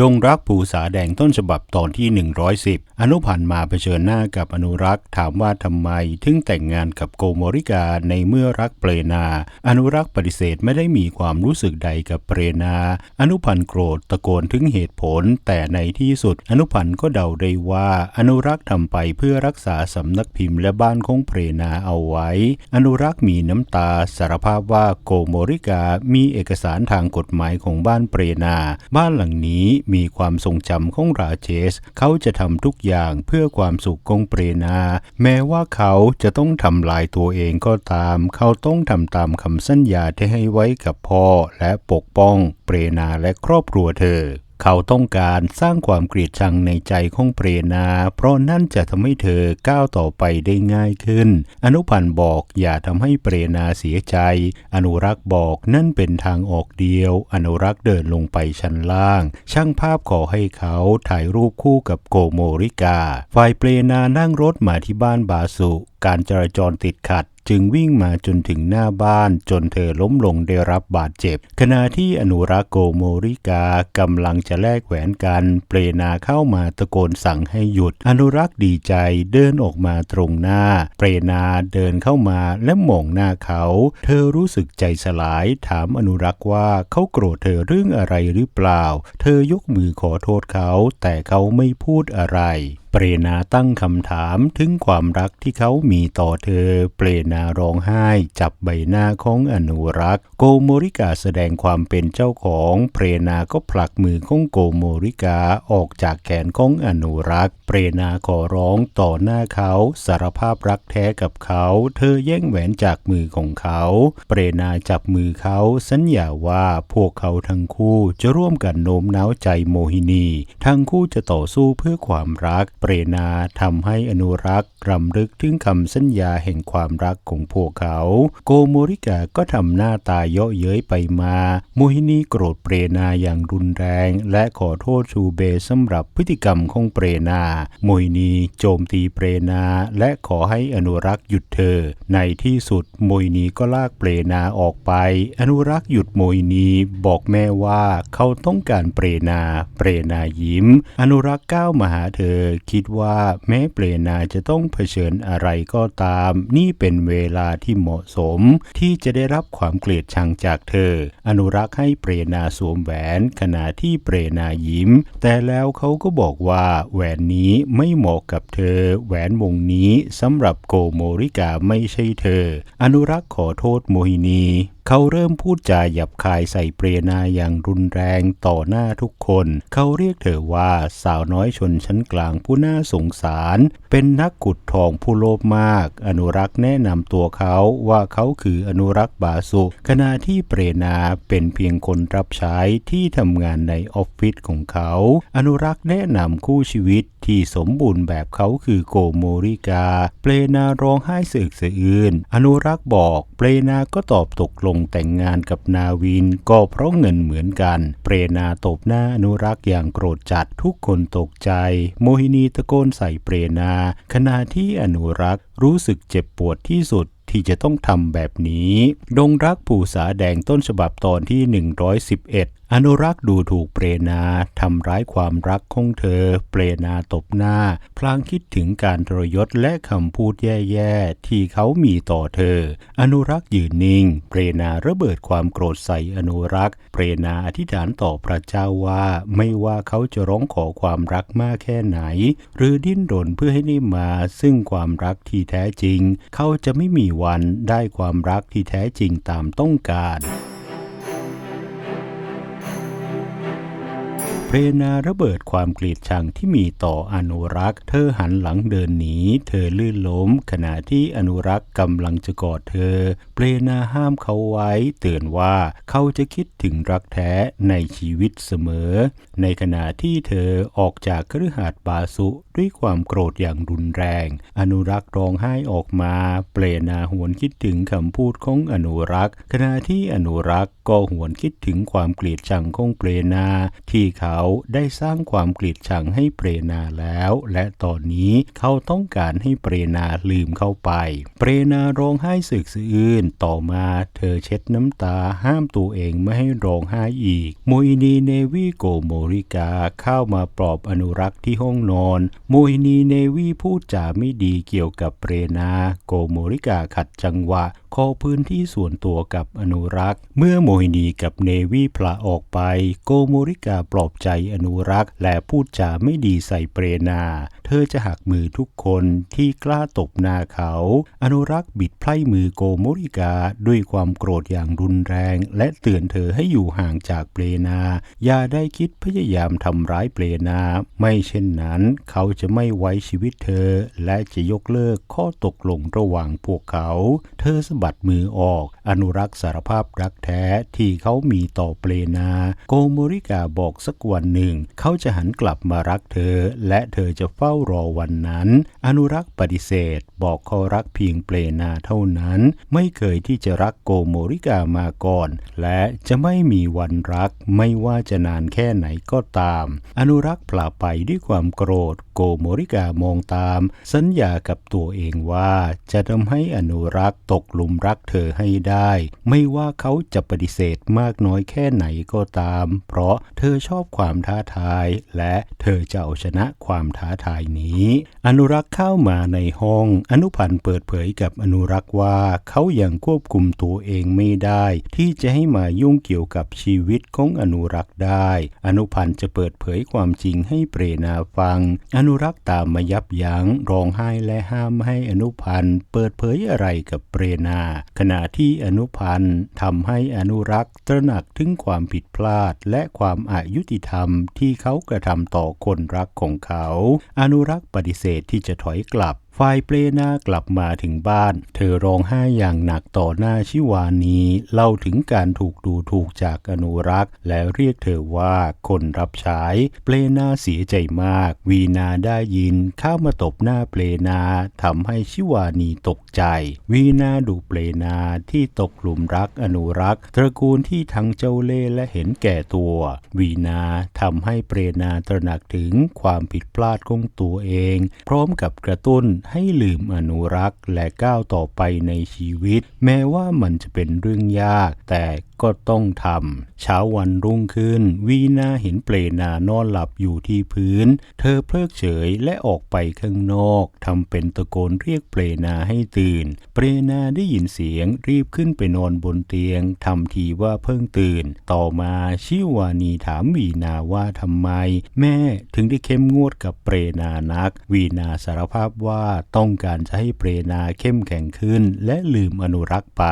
ดงรักภูษาแดงต้นฉบับตอนที่ 110 อนุพันธ์มาเผชิญหน้ากับอนุรักษ์ ถามว่าทำไมถึงแต่งงานกับโกโมริกาในเมื่อรักเปรนา อนุรักษ์ปฏิเสธไม่ได้มีความรู้สึกใดกับเปรนา อนุพันธ์โกรธตะโกนถึงเหตุผล แต่ในที่สุดอนุพันธ์ก็เดาได้ว่า อนุรักษ์ทำไปเพื่อรักษาสำนักพิมพ์และบ้านของเปรนาเอาไว้ อนุรักษ์มีน้ำตาสารภาพว่าโกโมริกามีเอกสารทางกฎหมายของบ้านเปรนา บ้านหลังนี้มีความทรงจำของราเชส เขาจะทำทุกอย่างเพื่อความสุขของเปรนา แม้ว่าเขาจะต้องทำลายตัวเองก็ตาม เขาต้องทำตามคำสัญญาที่ให้ไว้กับพ่อและปกป้องเปรนาและครอบครัวเธอ เขาต้องการสร้างความเกลียดชังในใจของเปรนา เพราะนั่นจะทำให้เธอก้าวต่อไปได้ง่ายขึ้น อนุพันธ์บอกอย่าทำให้เปรนาเสียใจ อนุรักษ์บอกนั่นเป็นทางออกเดียว อนุรักษ์เดินลงไปชั้นล่าง ช่างภาพขอให้เขาถ่ายรูปคู่กับโกโมริกา ฝ่ายเปรนานั่งรถมาที่บ้านบาสุ การจราจรติดขัด จึงวิ่งมาจนถึงหน้าบ้านจนเธอล้มลงได้รับบาดเจ็บ ขณะที่อนุรักษ์โกโมริกากำลังจะแลกแหวนกัน เปรนาเข้ามาตะโกนสั่งให้หยุด อนุรักษ์ดีใจเดินออกมาตรงหน้า เปรนาเดินเข้ามาและมองหน้าเขา เธอรู้สึกใจสลายถามอนุรักษ์ว่าเขาโกรธเธอเรื่องอะไรหรือเปล่า เธอยกมือขอโทษเขา แต่เขาไม่พูดอะไร เปรนาตั้งคำถามถึงความรักที่เขามีต่อเธอ เปรนาร้องไห้ จับใบหน้าของอนุรักษ์ โกโมริกาแสดงความเป็นเจ้าของ เปรนาก็ผลักมือของโกโมริกาออกจากแขนของอนุรักษ์ เปรนาขอร้องต่อหน้าเขาสารภาพรักแท้กับเขา เธอแย่งแหวนจากมือของเขา เปรนาจับมือเขาสัญญาว่าพวกเขาทั้งคู่จะร่วมกันโน้มน้าวใจโมหินี ทั้งคู่จะต่อสู้เพื่อความรักเปรนาทำให้อนุรักษ์รำลึกถึงคำสัญญาแห่งความรักของพวกเขา โกโมริกาก็ทำหน้าตาเยาะเย้ยไปมาโมหินีโกรธเปรนาอย่างรุนแรง และขอโทษชูเบสำหรับพฤติกรรมของเปรนาโมหินีโจมตีเปรนาและขอให้อนุรักษ์หยุดเธอ ในที่สุดโมหินีก็ลากเปรนาออกไป อนุรักษ์หยุดโมหินีบอกแม่ว่าเขาต้องการเปรนา เปรนายิ้ม อนุรักษ์ก้าวมาหาเธอคิดว่าแม้เปรนาจะต้องเผชิญอะไรก็ตาม นี่เป็นเวลาที่เหมาะสม ที่จะได้รับความเกลียดชังจากเธอ อนุรักษ์ให้เปรนาสวมแหวนขณะที่เปรนายิ้ม แต่แล้วเขาก็บอกว่าแหวนนี้ไม่เหมาะกับเธอ แหวนวงนี้สำหรับโกโมริกาไม่ใช่เธอ อนุรักษ์ขอโทษโมหินีเขาเริ่มพูดจาหยับคายใส่เปรนาอย่างรุนแรงต่อหน้าทุกคน เขาเรียกเธอว่าสาวน้อยชนชั้นกลางผู้น่าสงสาร เป็นนักขุดทองผู้โลภมาก อนุรักษ์แนะนำตัวเขาว่าเขาคืออนุรักษ์บาสุขณะที่เปรนาเป็นเพียงคนรับใช้ที่ทำงานในออฟฟิศของเขา อนุรักษ์แนะนำคู่ชีวิตที่สมบูรณ์แบบเขาคือโกโมริกา เปรนาร้องไห้สะอึกสะอื้นอนุรักษ์บอก เปรนาก็ตอบตกลงแต่งงานกับนาวิน ก็เพราะเงินเหมือนกัน เปรนาตบหน้าอนุรักษ์อย่างโกรธจัดทุกคนตกใจ โมหินีตะโกนใส่เปรนา ขณะที่อนุรักษ์รู้สึกเจ็บปวดที่สุดที่จะต้องทำแบบนี้ ดงรักปู่สาแดงต้นฉบับตอนที่ 111 อนุรักษ์ดูถูกเปรนาทำร้ายความรักของเธอ เปรนาตบหน้า พลางคิดถึงการทรยศและคำพูดแย่ๆ ที่เขามีต่อเธอ อนุรักษ์ยืนนิ่ง เปรนาระเบิดความโกรธใส่อนุรักษ์ เปรนาอธิษฐานต่อพระเจ้าว่าไม่ว่าเขาจะร้องขอความรักมากแค่ไหน หรือดิ้นรนเพื่อให้ได้มาซึ่งความรักที่แท้จริง เขาจะไม่มีวันได้ความรักที่แท้จริงตามต้องการ เพรนาระเบิดความเกลียดชังที่มีต่ออนุรักษ์ เธอหันหลังเดินหนี เธอลื่นล้ม ขณะที่อนุรักษ์กำลังจะกอดเธอเปรนาห้ามเขาไว้ เตือนว่าเขาจะคิดถึงรักแท้ในชีวิตเสมอ ในขณะที่เธอออกจากคฤหาสน์บาสุด้วยความโกรธอย่างรุนแรง อนุรักษ์ร้องไห้ออกมา เปรนาหวนคิดถึงคำพูดของอนุรักษ์ ขณะที่อนุรักษ์ก็หวนคิดถึงความเกลียดชังของเปรนาที่เขาเขาได้สร้างความเกลียดชังให้เปรนาแล้ว และตอนนี้เขาต้องการให้เปรนาลืมเข้าไป เปรนาร้องไห้สึกสะอื้นต่อมาเธอเช็ดน้ำตาห้ามตัวเองไม่ให้ร้องไห้อีกโมอินีเนวีโกโมริกาเข้ามาปลอบอนุรักษ์ที่ห้องนอนโมอินีเนวีพูดจาไม่ดีเกี่ยวกับเปรนา โกโมริกาขัดจังหวะ ขอพื้นที่ส่วนตัวกับอนุรักษ์ เมื่อโมฮินีกับเนวีพละออกไป โกโมริกาปลอบใจอนุรักษ์ และพูดจาไม่ดีใส่เปรนา เธอจะหักมือทุกคนที่กล้าตบหน้าเขา อนุรักษ์บิดไพร่มือโกโมริกาด้วยความโกรธอย่างรุนแรง และเตือนเธอให้อยู่ห่างจากเปรนา อย่าได้คิดพยายามทำร้ายเปรนา ไม่เช่นนั้นเขาจะไม่ไว้ชีวิตเธอ และจะยกเลิกข้อตกลงระหว่างพวกเขา เธอสะบัดมือออก อนุรักษ์สารภาพรักแท้ที่เขามีต่อเปรนา โกโมริกาบอกสักวันหนึ่ง เขาจะหันกลับมารักเธอ และเธอจะเฝ้ารอวันนั้น อนุรักษ์ปฏิเสธ บอกเขารักเพียงเปรนาเท่านั้น ไม่เคยที่จะรักโกโมริกามาก่อน และจะไม่มีวันรักไม่ว่าจะนานแค่ไหนก็ตาม อนุรักษ์ปลาไปด้วยความโกรธ โกโมริกามองตาม สัญญากับตัวเองว่าจะทำให้อนุรักษ์ตกหลุมรักเธอให้ได้ ไม่ว่าเขาจะปฏิเสธมากน้อยแค่ไหนก็ตาม เพราะเธอชอบความท้าทาย และเธอจะเอาชนะความท้าทายนี้ อนุรักษ์เข้ามาในห้อง อนุพันธ์เปิดเผยกับอนุรักษ์ว่าเขายัางควบคุมตัวเองไม่ได้ ที่จะให้มายุ่งเกี่ยวกับชีวิตของอนุรักษ์ได้ อนุพันธ์จะเปิดเผยความจริงให้เปรนาฟัง อนุุรักษ์ตามมายับยั้งร้องไห้และห้ามให้อนุพันธ์เปิดเผยอะไรกับเปรนา ขณะที่อนุพันธ์ทำให้อนุรักษ์ตระหนักถึงความผิดพลาดและความอายุติธรรมที่เขากระทำต่อคนรักของเขา อนุรักษ์ปฏิเสธที่จะถอยกลับ ฝ่ายเปรนากลับมาถึงบ้าน เธอร้องไห้อย่างหนักต่อหน้าชิวานีเล่าถึงการถูกดูถูกจากอนุรักษ์ และเรียกเธอว่าคนรับใช้ เปรนาเสียใจมาก วีนาได้ยินเข้ามาตบหน้าเปรนาทำให้ชิวานีตกใจ วีนาดูเปรนาที่ตกหลุมรักอนุรักษ์ ตระกูลที่ทั้งเจ้าเล่และเห็นแก่ตัว วีนาทำให้เปรนาตระหนักถึงความผิดพลาดของตัวเอง พร้อมกับกระตุ้นให้ลืมอนุรักษ์และก้าวต่อไปในชีวิต แม้ว่ามันจะเป็นเรื่องยาก แต่ ก็ต้องทำเช้าวันรุ่งขึ้น วีนาเห็นเปรนานอนหลับอยู่ที่พื้น เธอเพลิกเฉยและออกไปข้างนอกทำเป็นตะโกนเรียกเปรนาให้ตื่น เปรนาได้ยินเสียงรีบขึ้นไปนอนบนเตียงทำทีว่าเพิ่งตื่น ต่อมาชิวานีถามวีนาว่าทำไม แม่ถึงได้เข้มงวดกับเปรนานัก วีนาสารภาพว่าต้องการจะให้เปรนาเข้มแข็งขึ้น และลืมอนุรักษ์ไป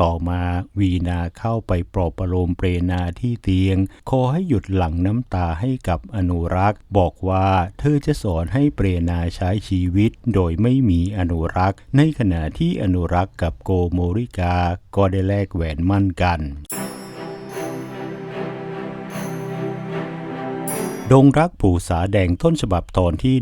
ต่อมาวีนาเข้าไปปลอบประโลมเปรนาที่เตียง ขอให้หยุดหลั่งน้ำตาให้กับอนุรักษ์ บอกว่าเธอจะสอนให้เปรนาใช้ชีวิต โดยไม่มีอนุรักษ์ ในขณะที่อนุรักษ์กับโกโมริกาก็ได้แลกแหวนมั่นกัน ดงรักปู่สาแดงต้นฉบับตอนที่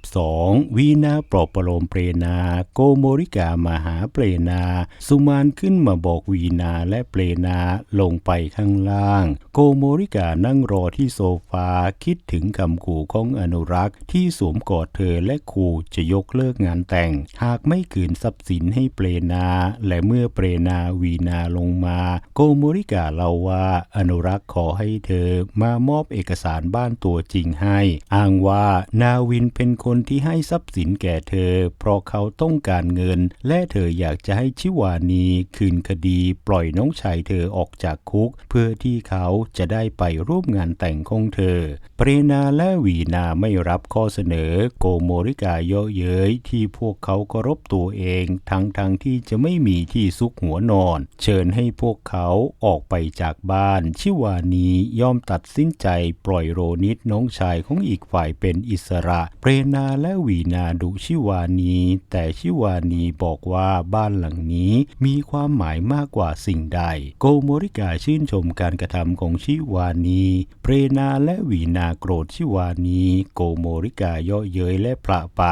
112 วีนาปลอบประโลมเปรนา โกโมริกามาหาเปรนา สุมานขึ้นมาบอกวีนาและเปรนาลงไปข้างล่าง โกโมริกานั่งรอที่โซฟาคิดถึงคำขู่ของอนุรักษ์ที่สวมกอดเธอและขู่จะยกเลิกงานแต่ง หากไม่คืนทรัพย์สินให้เปรนา และเมื่อเปรนาวีนาลงมา โกโมริกาเล่าว่าอนุรักษ์ขอให้เธอมามอบเอกสารบ้านตัวจริงให้ อ้างว่านาวินเป็นคนที่ให้ทรัพย์สินแก่เธอ เพราะเขาต้องการเงิน และเธออยากจะให้ชิวานีคืนคดีปล่อยน้องชายเธอออกจากคุก เพื่อที่เขาจะได้ไปร่วมงานแต่งของเธอ เปรนาและวีนาไม่รับข้อเสนอโกโมริกาเยาะเย้ยที่พวกเขาเคารพตัวเอง ทั้งทั้งที่จะไม่มีที่ซุกหัวนอน เชิญให้พวกเขาออกไปจากบ้าน ชิวานียอมตัดสินใจปล่อยโรนิดน้องชายของอีกฝ่ายเป็นอิสระ เปรนาและวีนาดุชิวานี แต่ชิวานีบอกว่าบ้านหลังนี้มีความหมายมากกว่าสิ่งใด โกโมริกาชื่นชมการกระทำของชิวานี เปรนาและวีนาโกรธชิวานี โกโมริกาเยาะเย้ยและพระไป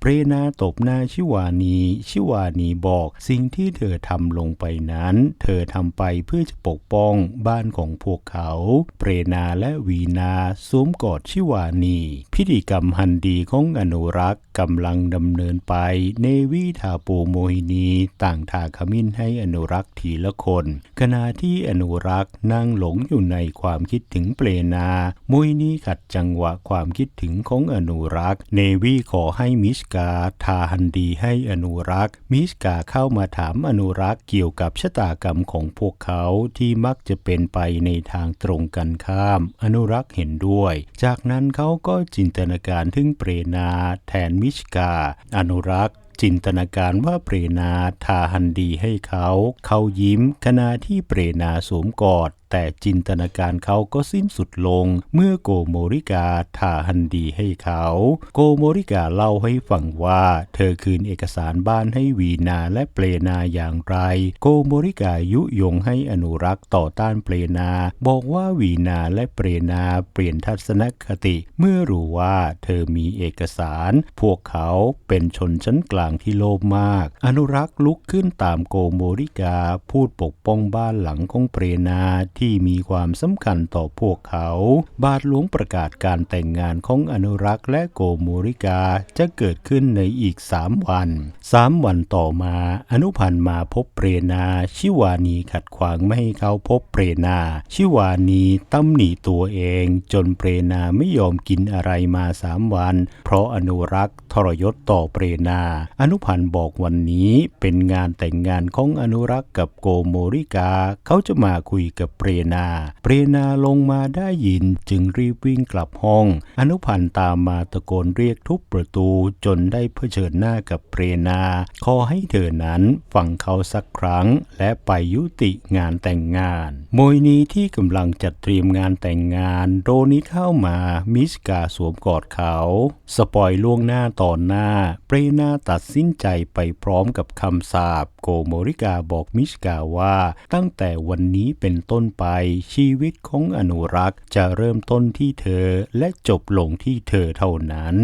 เปรนาตบหน้าชิวานี ชิวานีบอกสิ่งที่เธอทำลงไปนั้น เธอทำไปเพื่อจะปกป้องบ้านของพวกเขา เปรนาและวีนาสวมกอดชิวานี พิธีกรรมฮันดีของอนุรักษ์กำลังดำเนินไป เนวีทาปูโมฮินี ต่างทาขมิ้นให้อนุรักษ์ทีละคน ขณะที่อนุรักษ์นั่งหลงอยู่ในความคิดถึงเปลนาโมฮินีขัดจังหวะความคิดถึงของอนุรักษ์ เนวีขอให้มิสกาทาฮันดีให้อนุรักษ์ มิสกาเข้ามาถามอนุรักษ์เกี่ยวกับชะตากรรมของพวกเขาที่มักจะเป็นไปในทางตรงกันข้าม อนุรักษ์เห็นด้วยจากนั้นเขาก็จินตนาการถึงเปรนาแทนมิชกา อนุรักษ์จินตนาการว่าเปรนาทาฮันดีให้เขา เขายิ้มขณะที่เปรนาสวมกอดแต่จินตนาการเขาก็สิ้นสุดลง เมื่อโกโมริกาทาฮันดีให้เขา โกโมริกาเล่าให้ฟังว่า เธอคืนเอกสารบ้านให้วีนาและเปรนาอย่างไร โกโมริกายุยงให้อนุรักษ์ต่อต้านเปรนา บอกว่าวีนาและเปรนาเปลี่ยนทัศนคติ เมื่อรู้ว่าเธอมีเอกสาร พวกเขาเป็นชนชั้นกลางที่โลภมาก อนุรักษ์ลุกขึ้นตามโกโมริกาพูดปกป้องบ้านหลังของเปรนาที่มีความสำคัญต่อพวกเขา บาทหลวงประกาศการแต่งงานของอนุรักษ์และโกโมริกาจะเกิดขึ้นในอีกสามวันสามวันต่อมาอนุพันธ์มาพบเปรนาชิวานีขัดขวางไม่ให้เขาพบเปรนา ชิวานีตำหนิตัวเอง จนเปรนาไม่ยอมกินอะไรมาสามวัน เพราะอนุรักษ์ทรยศต่อเปรนา อนุพันธ์บอกวันนี้เป็นงานแต่งงานของอนุรักษ์กับโกโมริกา เขาจะมาคุยกับเปรรนา เปรนาลงมาได้ยินจึงรีบวิ่งกลับห้อง อนุพันธ์ตามมาตะโกนเรียกทุบประตูจนได้เผชิญหน้ากับเปรนา ขอให้เธอนั้นฟังเขาสักครั้ง และไปยุติงานแต่งงานโมยนีที่กำลังจัดเตรียมงานแต่งงาน โดนิเข้ามามิสกาสวมกอดเขา สปอยล่วงหน้าต่อหน้า เปรนาตัดสินใจไปพร้อมกับคำสาปโกโมริกาบอกมิสกาว่าตั้งแต่วันนี้เป็นต้นไป ชีวิตของอนุรักษ์จะเริ่มต้นที่เธอและจบลงที่เธอเท่านั้น